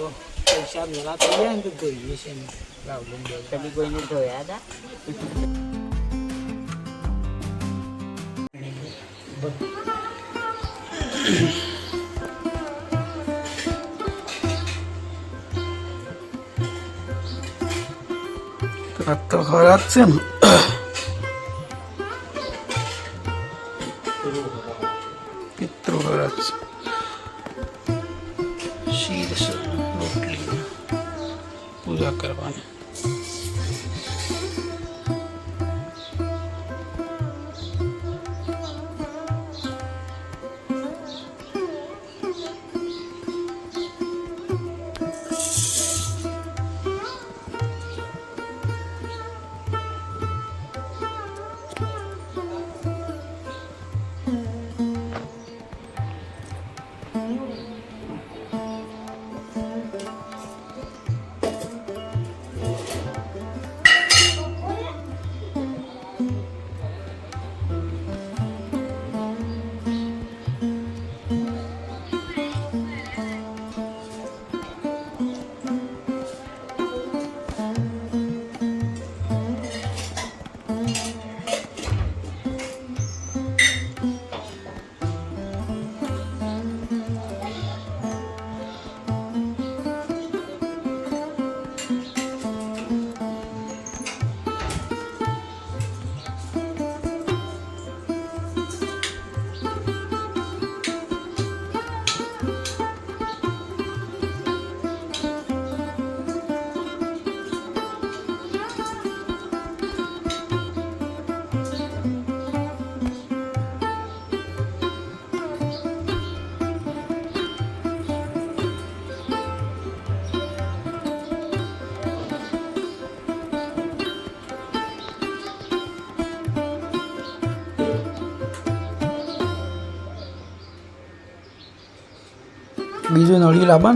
તો પૈસા વેલા થઈ જાય ને તો જોઈએ છે ને રાવલીને બે કદી કોઈને ધોયા હતા આ તો ખરાબ છે ને પિતૃ ખરાબ છે શીર છે રોટલી પૂજા કરવાની. બીજું નળી લાવવા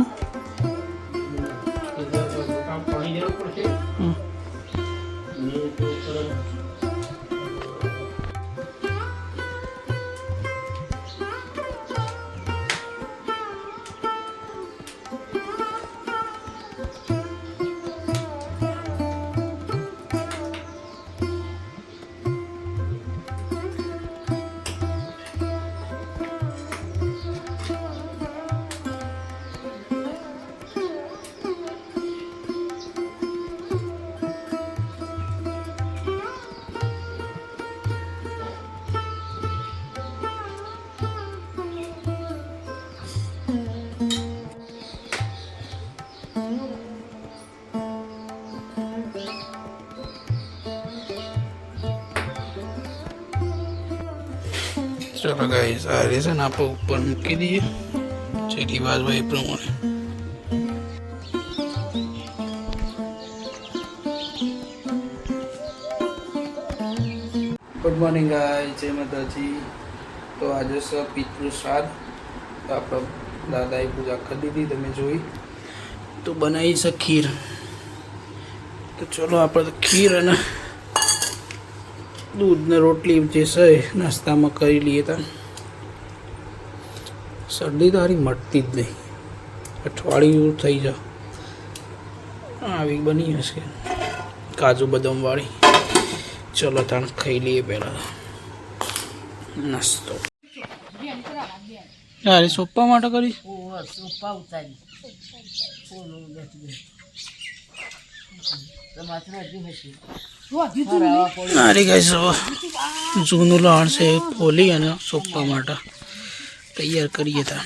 ચલો ગાઈસ આ રહે છે ને આપણે ઉપર મૂકી દઈએ. જે રિવાજ હોય એ પ્રમાણે. ગુડ મોર્નિંગ ગાય જય માતાજી. તો આજે છે પિતૃ શ્રાદ્ધ. તો દાદાએ પૂજા કરી દીધી, તમે જોઈ. તો બનાવી છે ખીર. તો ચલો આપણે ખીર અને દૂધ ને રોટલી જે છે, નાસ્તામાં કરી લઈએ તા. શરદી તારી મટતી જ નહીં. અઠવાડિયું થઈ જા આવી બની હશે. કાજુ બદામવાળી ચલો તાણ ખાઈ લઈએ પહેલાં. નાસ્તો. અરે સોપ્પા માટે કરી ઓહો સોપા ઉતારી. તમારે હજી હશે. અરે ગાઈસ જૂનું લણ છે ખોલી અને સોંપવા માટે તૈયાર કરીએ તા.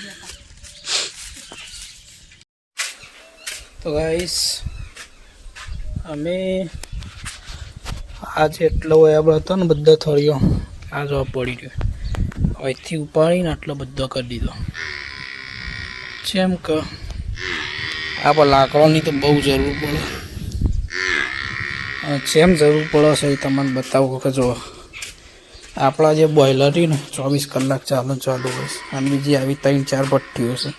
તો ગાઈસ અમે આ જેટલો આપણે હતો ને બધા થળીઓ આ જવાબ પડી ગયો. અહીંથી ઉપાડીને આટલો બધો કરી દીધો. જેમ કે આ પણ લાકડાની તો બહુ જરૂર પડે. જેમ જરૂર પડે છે એ તમને બતાવું કે જો આપણા જે બોઇલર રહ્યું ને, ચોવીસ કલાક ચાલુ ચાલુ હોય છે. અને બીજી આવી ત્રણ ચાર ભઠ્ઠીઓ છે.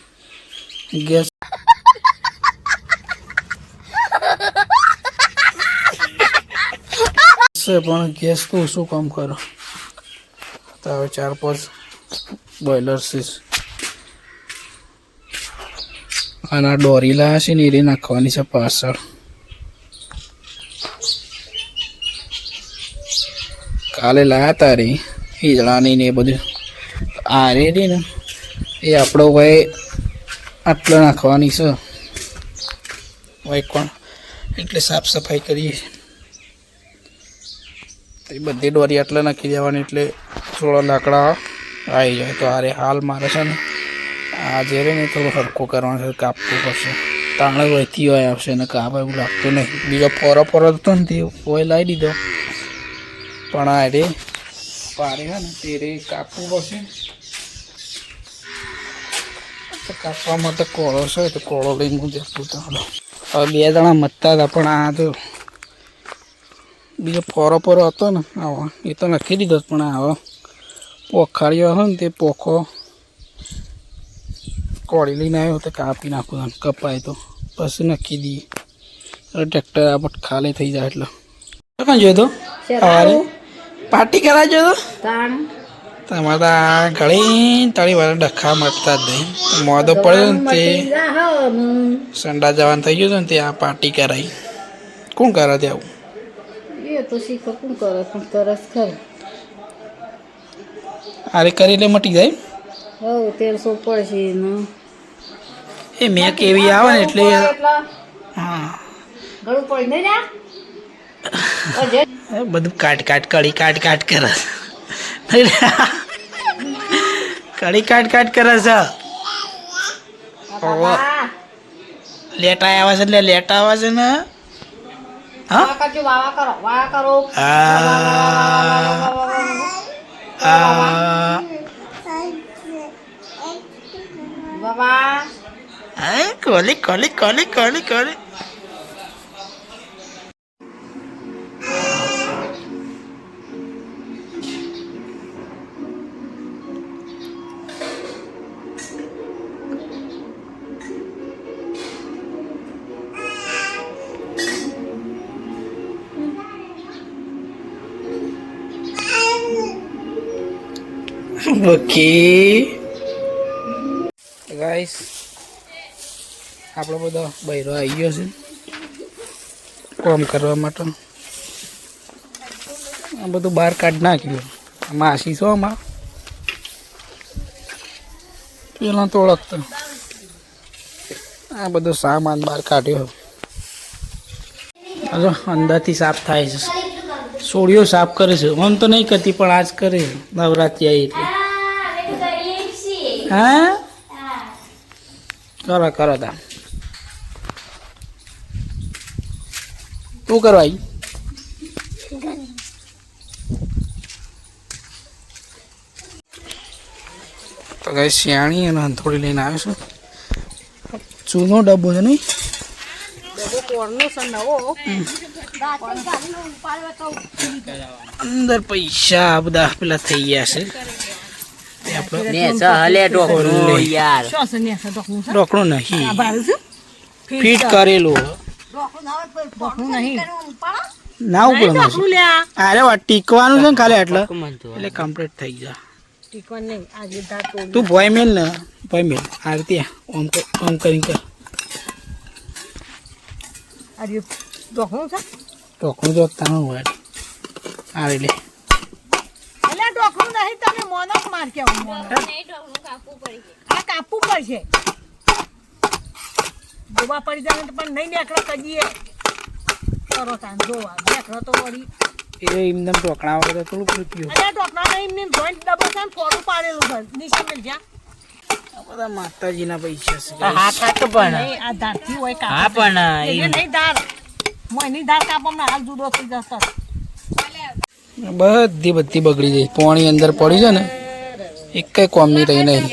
ગેસ છે, પણ ગેસ તો શું કામ કરો? તો હવે ચાર પાંચ બોઇલર છે. અને આ દોરી લાયા છે ને એ નાખવાની છે પાછળ. કાલે લાયા તા રે હિજડાની ને એ બધું. આ રે ને, એ આપણો ભાઈ આટલો નાખવાની છે. ભાઈ કોણ? એટલે સાફ સફાઈ કરીએ. એ બધી દોરી આટલા નાખી દેવાની એટલે થોડા લાકડા આવી જાય. તો આરે હાલ મારે છે ને, આ રે ને થોડું હરકો કરવાનું છે, કાપવું પડશે. તાણે વહેતી હોય આવશે ને કાપ એવું લાગતું નહીં. બીજો ફોરો ફોરો હતો ને તે કોઈ લાવી દીધો. પણ આ રે પારે ને તે રે કાપવું પડશે. તો કાપવા માટે કોળો છે તો કોળો લઈને હું જતું તો હવે બે જણા મતતા હતા પણ આ તો બીજો ફોરો ફોરો હતો ને આવો. એ તો નાખી દીધો પણ આવો પોખાડ્યો હતો ને તે પોખો કોળી લઈને આવ્યો તો કાપી નાખું કપાય તો. પછી નાખી દઈએ ટ્રેક્ટર આપટ ખાલી થઈ જાય એટલે. કાંઈ જોયો તો સવારે પાર્ટી કરાવજો તો? તમારે આ ઘણી તાળી વાળા ડખા મટતા જ નહીં. મોદો પડ્યો ને તે. સંડા જવાનું થઈ ગયું હતું ને તે આ પાર્ટી કરાવી કોણ કરે તે આવું? અરે કરે? એટલે મટી જાય હવ તેરસો પડશે એ મેં કેવી આવે ને એટલે હા. ઘણું પડી ને બધું કાટ કાટ કડી કાટ કાટ કરે છે કડી કાટ કાટ કરે છે લેટા આવે છે એટલે લેટા આવે છે ને કોલી કોલી કોલી કોલી કોલી ઓકે ગાઈસ આપણો બધો બૈરો આવી ગયો છે. કોમ કરવા માટે. આ બધું બહાર કાઢી નાખ્યું. માસી છો આમાં? પેલા તો ઓળખતો. આ બધો સામાન બહાર કાઢ્યો. હજુ અંદરથી સાફ થાય છે. સોળીઓ સાફ કરે છે. આમ તો નહીં કરતી, પણ આજ કરે. નવરાત્રી આવી એટલે. હા? કરો કરો તા. તું કરવા આવી તો કઈ શિયાળી અને હંથોડી લઈને આવ્યો છું. ચૂનો ડબ્બો છે નહીં? અંદર પૈસા બધા પેલા થઈ ગયા છે. તે આપણે ડોકણું નહીં ફીટ કરેલું ના ઉપર અરે વાત ટીકવાનું છે ને ખાલી એટલે એટલે કમ્પ્લીટ થઈ જાય તું ભોય મેલ ને ભોય મેલ આરતી ઓમ ઓમ કરીને કર ડોકણું તો તાણું હોય લે આ કાપવું પડશે. જોવા પડી જાય તો પણ નહીં નીકળો કજીએ કરો તાન જોવા. નીકળો તો વળી. એ એમને ટોકણા વગર થોડું પેલું પીવું અરે ડોકના નહીં એમને જોઈન્ટ ડબો છે ને ફોડું પાડેલું છે. નીચે મેં જ્યાં. બધા માતાજીના પૈસા છે. નહીં આ ધારથી હોય કાપ એ નહીં ધાર. હું એની ધાર કાપવામાં હાલ જુદો થઈ જતો બધી બધી બગડી જાય પાણી અંદર પડી છે ને એક કઈ કોમની રહી નહીં.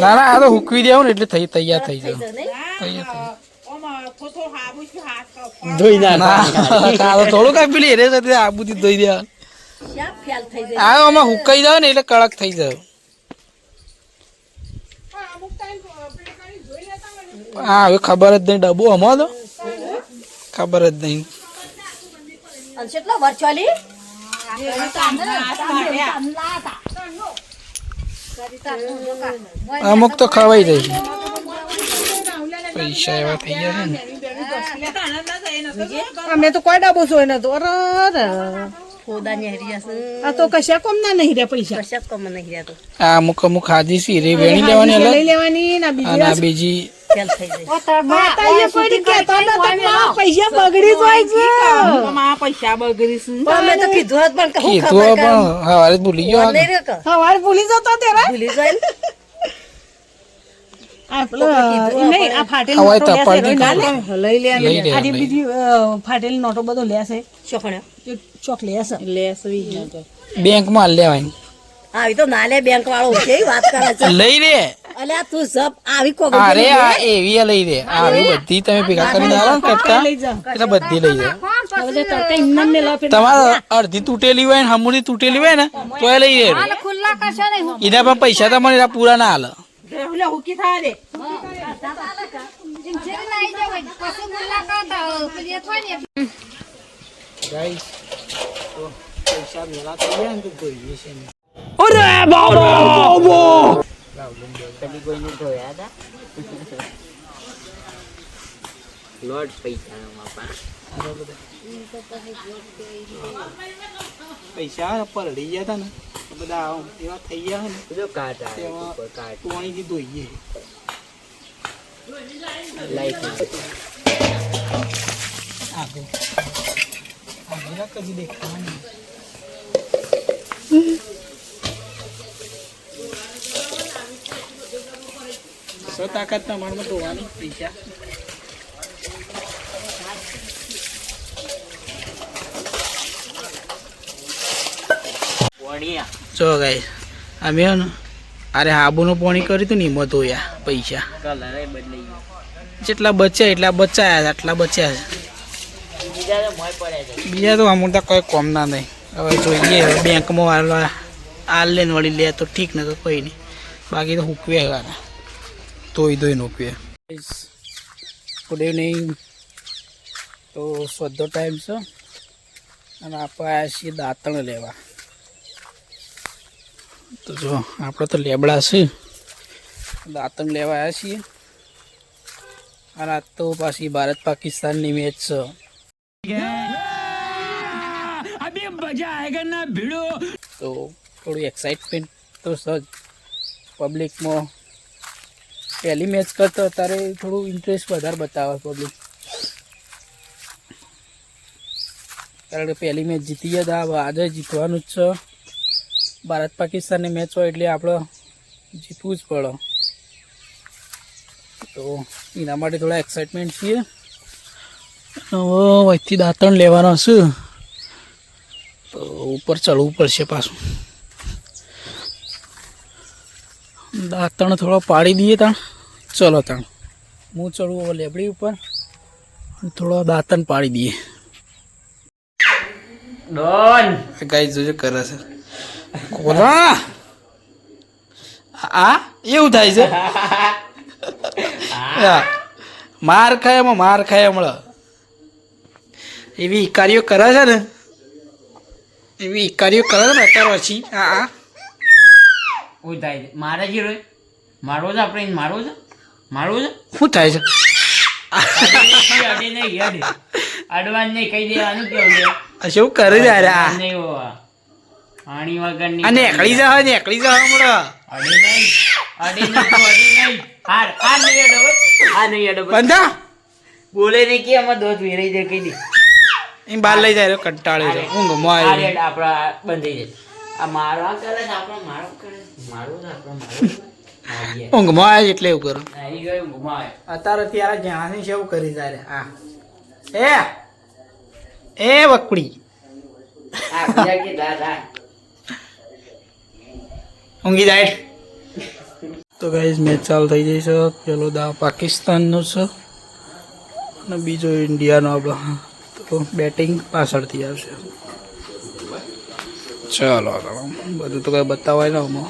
ના ના આ તો હુકવી દેવું ને એટલે થઈ તૈયાર થઈ જાય કડક થઈ જાય. હા હવે ખબર જ નહીં ડબ્બો હમો તો. ખબર જ નહીં. અમુક તો ખવાઈ જાય પૈસા એવા થઈ ગયા છે ને. અમે તો કોઈ ડાબો છો એને તો અરે. ખોદા ને હરિયા છે. આ તો કશા કોમ ના નહીં રહ્યા પૈસા? કશાક કમ નહીં રહ્યા તો? આ અમુક અમુક ખાધી છે રે વેણી લેવાની લઈ લેવાની ના બીજી અને બીજી ફેલ થઈ જાય માતાએ કોઈ કહેતા નતા કે આ પૈસા બગડી જાય તો ને લે. લઈ લે. આવી તો નાલે બેંક વાળો છે વાત કરે છે. લઈ રે અલ્યા તું જપ. આવી કો અરે આ એવી લઈ રે આવી બધી તમે ભેગા કરીને આવો કટકા એટલે બધી લઈ તમારે અડધી તૂટેલી હોય ને હમુની તૂટેલી હોય ને તો એ લઈ લે. એના પણ પૈસા તમારે પૂરા ના હાલે. ગાઈસ તો પૈસા મેલા થઈ ગયા ને તો જોઈએ છે ને કદી કોઈને ધોયા હતા લોટ પૈસા બાપા પૈસા પરડી ગયા હતા ને. બધા એવા થઈ ગયા ને જો કાટ તેમાં કાટ પાણીથી ધોઈએ લાઈટ આગળ આગળ કદી દેખાવાની. સો તાકાત તમારામાં ધોવાની પૈસા. જો ગાઈ અમે અરે હાબુનું પાણી કર્યું હતું ને એમાં ધોયા પૈસા. જેટલા બચ્યા એટલા બચાયા છે, આટલા બચ્યા છે. બીજા તો અમુક તો કોઈ કોમ ના નહીં હવે જોઈએ હવે બેંકમાં વાળવા આલ લેન વળી લે તો ઠીક ને તો કોઈ નહીં. બાકી તો હુકવે ગાના ધોઈ ધોઈને હુકવે ગુડ ઇવનિંગ તો સોધો ટાઈમ છે. અને આપણે આવ્યા છીએ દાંતણ લેવા. તો જો, આપણે તો લેબડા છે. દાંતણ લેવા આવ્યા છીએ. અને આજ તો પાછી ભારત પાકિસ્તાનની મેચ છે. તો થોડું એક્સાઇટમેન્ટ તો સજ પબ્લિકમાં પહેલી મેચ કરતો અત્યારે થોડું ઇન્ટરેસ્ટ વધારે બતાવે પબ્લિક કારણ કે પહેલી મેચ જીતી ગયા હતા આજે જીતવાનું જ છે. ભારત પાકિસ્તાનની મેચ હોય એટલે આપણે જીતવું જ પડે. તો એના માટે થોડા એક્સાઇટમેન્ટ છીએ. હવે દાંતણ લેવાનો છે તો ઉપર ચડવું પડશે પાછું. દાંતણ થોડો પાડી દઈએ તાણ. ચલો તાણ. હું ચડવું હવે લેબડી ઉપર. થોડો દાંતણ પાડી દઈએ. ડોન! ગાઈ જોજો કરે છે. કોલા આ? એવું થાય છે? માર ખાય એમાં માર ખાય હમણાં એવી ઇકારીઓ કરે છે ને? એવી ઇકારીઓ કરે ને અત્યારે પછી? હા હા. હું થાય છે. મારે જ રોય? મારવો છે આપણે? મારવો છે? મારવું છે? શું થાય છે? અડવાન નહીં કહી દેવાનું કેવું શું કરે છે અરે આ? નહીં હોવા વગરની અને એકલી જા નેકળી જા હમણો. અડી નહીં અડી નહીં તું અડે નહીં. હાર આ નહીં અડો આ નહીં અડો બંધા? બોલે ને કે અમાર દોત વેરાઈ જાય કઈ દે. એમ બહાર લઈ જાય કંટાળી જાય. ઊંઘમાં આ આવી આપણા બંધ જાય. આ મારવા કરે આપણો મારો કરે મારો આપણો મારો. આવે એટલે એવું કરું. આવી ગયું ઘુમાવે અત્યારે ત્યારે જ્યાં છે એવું કરી જાય હા. એ એ વકડી. આ બીજા કે દાદા. ઊંઘી જાય. તો ગાઈઝ મેચ ચાલુ થઈ જઈ છે. પેલો દાવ પાકિસ્તાનનો છે અને બીજો ઇન્ડિયાનો આપણો. તો બેટિંગ પાછળથી આવશે. ચાલો બધું તો કંઈ બતાવાય ને આમાં